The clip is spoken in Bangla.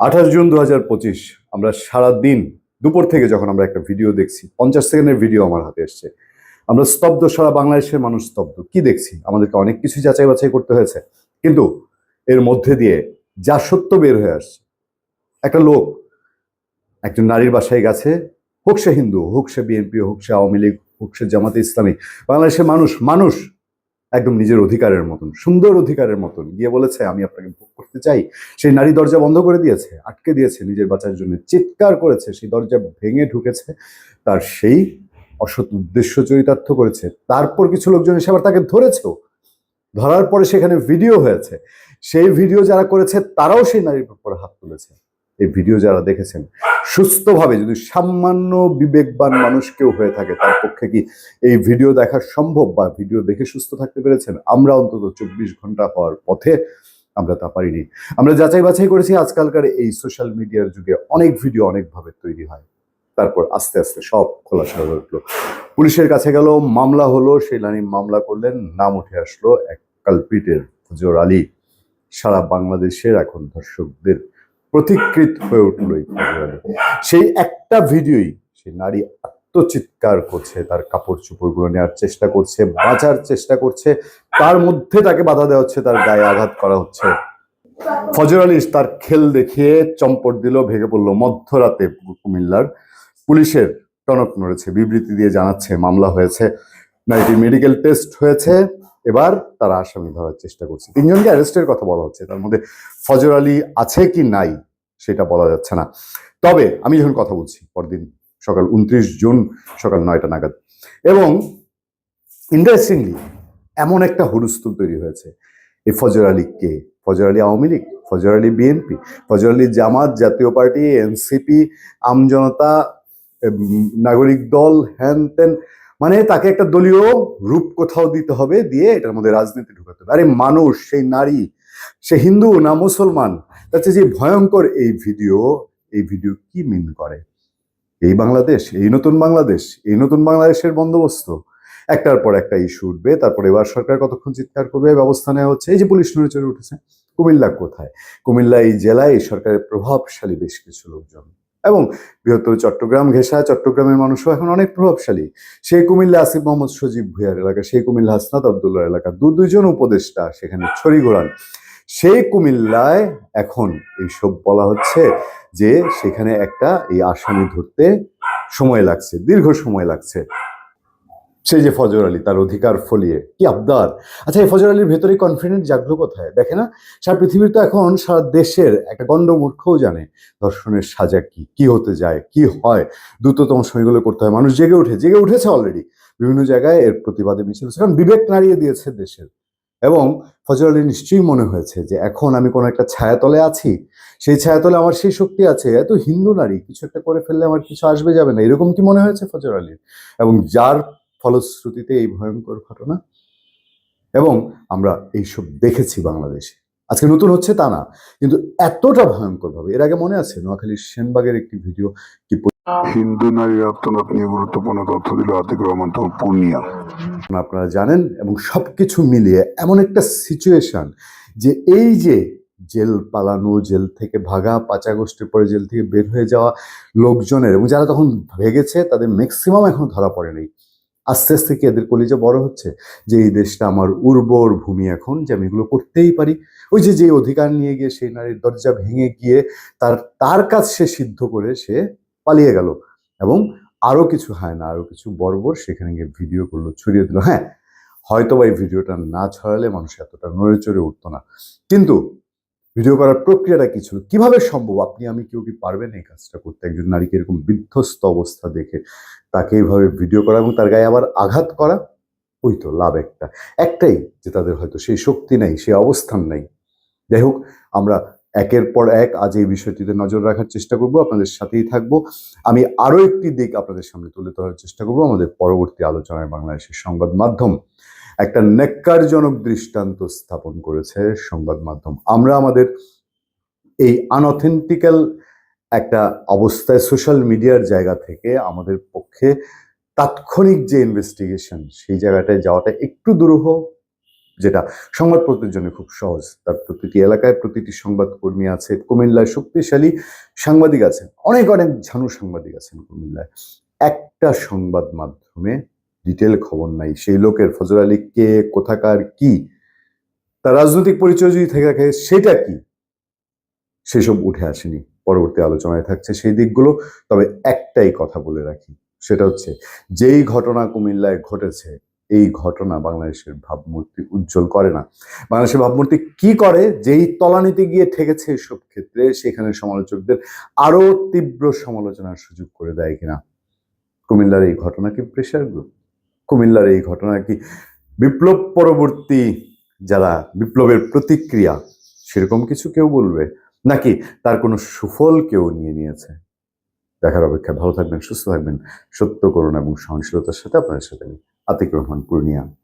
আঠাশ জুন দু হাজার পঁচিশ, আমরা সারা দিন দুপুর থেকে যখন আমরা একটা ভিডিও দেখছি, পঞ্চাশ সেকেন্ডের ভিডিও আমার হাতে এসছে। আমরা স্তব্ধ, সারা বাংলাদেশের মানুষ স্তব্ধ। কি দেখছি? আমাদেরকে অনেক কিছু যাচাই বাছাই করতে হয়েছে। কিন্তু এর মধ্যে দিয়ে যা সত্য বের হয়ে আসছে, একটা লোক, একজন নারীর বাসায় গেছে, হোক সে হিন্দু, হোক সে বিএনপি, হোক সে আওয়ামী লীগ, হোক সে জামাতে ইসলামী, বাংলাদেশের মানুষ মানুষ একদম নিজের অধিকারের মতন, সুন্দর অধিকারের মতন। গিয়ে বলেছে, আমি আপনাকে ভোগ করতে চাই। সেই নারী দরজা বন্ধ করে দিয়েছে, আটকে দিয়েছে, নিজের বাঁচার জন্য চিৎকার করেছে। সেই দরজা ভেঙে ঢুকেছে, তার সেই অসৎ উদ্দেশ্য চরিতার্থ করেছে। তারপর কিছু লোকজন এসে আবার তাকে ধরেছেও। ধরার পরে সেখানে ভিডিও হয়েছে। সেই ভিডিও যারা করেছে, তারাও সেই নারীর উপর হাত তুলেছে। এই ভিডিও যারা দেখেছেন, সুস্থভাবে যদি সামান্য বিবেকবান মানুষ কেউ হয়ে থাকে, তার পক্ষে কি এই ভিডিও দেখা সম্ভব বা ভিডিও দেখে সুস্থ থাকতে পেরেছেন? আমরা অন্তত চব্বিশ ঘণ্টা হওয়ার পথে আমরা তা পারিনি। আমরা যাচাই বাছাই করেছি, আজকালকার এই সোশ্যাল মিডিয়ার যুগে অনেক ভিডিও অনেকভাবে তৈরি হয়। তারপর আস্তে আস্তে সব খোলাসা হয়ে উঠল। পুলিশের কাছে গেল, মামলা হলো সেই নারী মামলা করলেন, নাম উঠে আসলো এক কালপিটের ফজর আলী। সারা বাংলাদেশের এখন দর্শকদের প্রতিকৃত হয়ে উঠল সেই একটা ভিডিওই সেই নারী আত্মচিৎকার করছে, তার কাপড় চোপড়গুলো নেওয়ার চেষ্টা করছে, বাঁচার চেষ্টা করছে, তার মধ্যে তাকে বাধা দেওয়া হচ্ছে, তার গায়ে আঘাত করা হচ্ছে। ফজর আলী তার খেল দেখিয়ে চম্পট দিল, ভেঙে পড়ল মধ্যরাতে কুমিল্লার। পুলিশের টনক নড়েছে, বিবৃতি দিয়ে জানাচ্ছে, মামলা হয়েছে। নাইটি মেডিকেল টেস্ট হয়েছে। এবার তারা আসামি ধরার চেষ্টা করছে। তিনজনকে অ্যারেস্টের কথা বলা হচ্ছে, তার মধ্যে ফজর আলী আছে কি নাই সেটা বলা যাচ্ছে না। তবে আমি যখন কথা বলছি, পরদিন সকাল উনত্রিশ জুন সকাল নয়টা নাগাদ, এবং ইন্টারেস্টিংলি এমন একটা হুলস্থুল তৈরি হয়েছে। এই ফজর আলী কে? ফজর আলী আওয়ামী লীগ? ফজর আলী বিএনপি ফজর আলী জামাত, জাতীয় পার্টি এনসিপি আমজনতা নাগরিক দল হ্যান তেন মানে তাকে একটা দলীয় রূপ কোথাও দিতে হবে দিয়ে এটার মধ্যে রাজনীতি ঢুকাতে হবে। আরে মানুষ, সেই নারী, সে হিন্দু না মুসলমান? তাতে যে ভয়ঙ্কর এই ভিডিও এই ভিডিও কি মিন করে? এই বাংলাদেশ, এই নতুন বাংলাদেশ, এই নতুন বাংলাদেশের বন্দোবস্ত। একটার পর একটা ইস্যু উঠবে, তারপর এবার সরকার কতক্ষণ চিৎকার করবে, ব্যবস্থা নেওয়া হচ্ছে। এই যে পুলিশ নড়ে চড়ে উঠেছে, কুমিল্লা কোথায়? কুমিল্লা এই জেলায় সরকারের প্রভাবশালী বেশ কিছু লোকজন। এবং বৃহত্তর চট্টগ্রাম, ঘেঁষা চট্টগ্রামের মানুষও এখন অনেক প্রভাবশালী। সেই কুমিল্লা আসিফ মোহাম্মদ সজীব ভুইয়ার এলাকা, সেই কুমিল্লা হাসনাত আবদুল্লাহ এলাকা, দু দুজন উপদেষ্টা সেখানে ছড়ি ঘোরান সেই কুমিল্লায় এখন এইসব বলা হচ্ছে যে সেখানে একটা এই আসামি ধরতে সময় লাগছে, দীর্ঘ সময় লাগছে। সেই যে ফজর আলী, তার অধিকার ফলিয়ে, কি আবদার। আচ্ছা এই ফজর আলীর ভেতরে কনফিডেন্ট জাগলো কোথায়? দেখে না? সারা পৃথিবীর তো এখন, সারা দেশের একটা গণ্ডমূর্খও জানে ধর্ষণের সাজা কি কি হতে যায়, কি হয়। দ্রুততম সময়গুলো করতে হয়। মানুষ জেগে উঠে, জেগে উঠেছে অলরেডি বিভিন্ন জায়গায় এর প্রতিবাদে মিছিল কারণ বিবেক নাড়িয়ে দিয়েছে দেশের। এবং ফজর আলী নিশ্চয়ই মনে হয়েছে যে, এখন আমি কোনো একটা ছায়াতলে আছি। সেই ছায়াতলে আমার সেই শক্তি আছে। এত হিন্দু নারী, কিছু একটা করে ফেললে আমার কিছু আসবে, যাবে না। এরকম কি মনে হয়েছে ফজর আলীর? এবং যার ফলশ্রুতিতে এই ভয়ঙ্কর ঘটনা। এবং আমরা এইসব দেখেছি বাংলাদেশে। আজকে নতুন হচ্ছে তা না কিন্তু এতটা ভয়ঙ্কর ভাবে এর আগে মনে আছে নোয়াখালীর সেনবাগের একটি ভিডিও কি হিন্দু নারীর আত্মনাথ নিয়ে গুরুত্বপূর্ণ তথ্য দিল আতিক রহমান তো পূর্ণিয়া। আপনারা জানেন এবং সবকিছু মিলিয়ে এমন একটা সিচুয়েশন যে এই যে জেল পালানো জেল থেকে ভাগা পাঁচ আগস্টের পরে জেল থেকে বের হয়ে যাওয়া লোকজনের এবং যারা তখন ভেগেছে তাদের ম্যাক্সিমাম এখন ধরা পড়েনি। আস্তে আস্তে কি এদের কলিজা বড় হচ্ছে? যে এই দেশটা আমার উর্বর ভূমি এখন, যে আমি এগুলো করতেই পারি। ওই যে যে অধিকার নিয়ে গিয়ে সেই নারীর দরজা ভেঙে গিয়ে তার তার কাজ সে সিদ্ধ করে সে পালিয়ে গেল। এবং আরও কিছু, হয়, না, আরও কিছু বর্বর সেখানে গিয়ে ভিডিও করল, ছড়িয়ে দিল। হ্যাঁ হয়তো বা এই ভিডিওটা না ছড়ালে মানুষ এতটা নড়ে চড়ে উঠতো না। কিন্তু ভিডিও করার প্রক্রিয়াটা কি ছিল? কীভাবে সম্ভব? আপনি, আমি কেউ কি পারবেন এই কাজটা করতে? একজন নারীকে এরকম বিধ্বস্ত অবস্থা দেখে তাকে এইভাবে ভিডিও করা এবং তার গায়ে আবার আঘাত করা? ওই তো লাভ একটা। একটাই যে তাদের হয়তো সেই শক্তি নাই, সেই অবস্থান নাই। যাই হোক, আমরা একের পর এক আজ এই বিষয়টিতে নজর রাখার চেষ্টা করব। আপনাদের সাথেই থাকব। আমি আরও একটি দিক আপনাদের সামনে তুলে ধরার চেষ্টা করব। আমাদের পরবর্তী আলোচনায় বাংলাদেশের সংবাদ মাধ্যম একটা নেককারজনক দৃষ্টান্ত স্থাপন করেছে সংবাদ মাধ্যম। আমরা আমাদের এই আনঅথেন্টিক্যাল একটা অবস্থায় সোশ্যাল মিডিয়ার জায়গা থেকে আমাদের পক্ষে তাৎক্ষণিক যে ইনভেস্টিগেশন সেই জায়গাটায় যাওয়াটা একটু দুরূহ, যেটা সংবাদপত্রের জন্য খুব সহজ। তার প্রতিটি এলাকায় প্রতিটি সংবাদকর্মী আছে, কুমিল্লায় শক্তিশালী সাংবাদিক আছেন, অনেক অনেক ঝানু সাংবাদিক আছেন কুমিল্লায়। একটা সংবাদ মাধ্যমে ডিটেল খবর নাই। সেই লোকের ফজর আলী কে, কোথাকার কি, তার রাজনৈতিক পরিচয় যদি থেকে থাকে, সেটা কি? সেসব উঠে আসেনি। পরবর্তী আলোচনায় থাকছে সেই দিকগুলো। তবে একটাই কথা বলে রাখি, সেটা হচ্ছে যেই ঘটনা কুমিল্লায় ঘটেছে, এই ঘটনা বাংলাদেশের ভাবমূর্তি উজ্জ্বল করে না। বাংলাদেশের ভাবমূর্তি কি করে? যেই তলানিতে গিয়ে ঠেকেছে এসব ক্ষেত্রে, সেখানে সমালোচকদের আরও তীব্র সমালোচনার সুযোগ করে দেয় কিনা। কুমিল্লার এই ঘটনা কি প্রেশার গ্রুপ কুমিল্লার এই ঘটনা কি বিপ্লব পরবর্তী যারা বিপ্লবের প্রতিক্রিয়া, সেরকম কিছু কেউ বলবে? নাকি তার কোনো সুফল কেউ নিয়ে নিয়েছে? দেখার অপেক্ষা ভালো থাকবেন, সুস্থ থাকবেন। সত্য করুন এবং সহনশীলতার সাথে আপনাদের সাথে আমি আতিক রহমান, পূর্ণিয়া।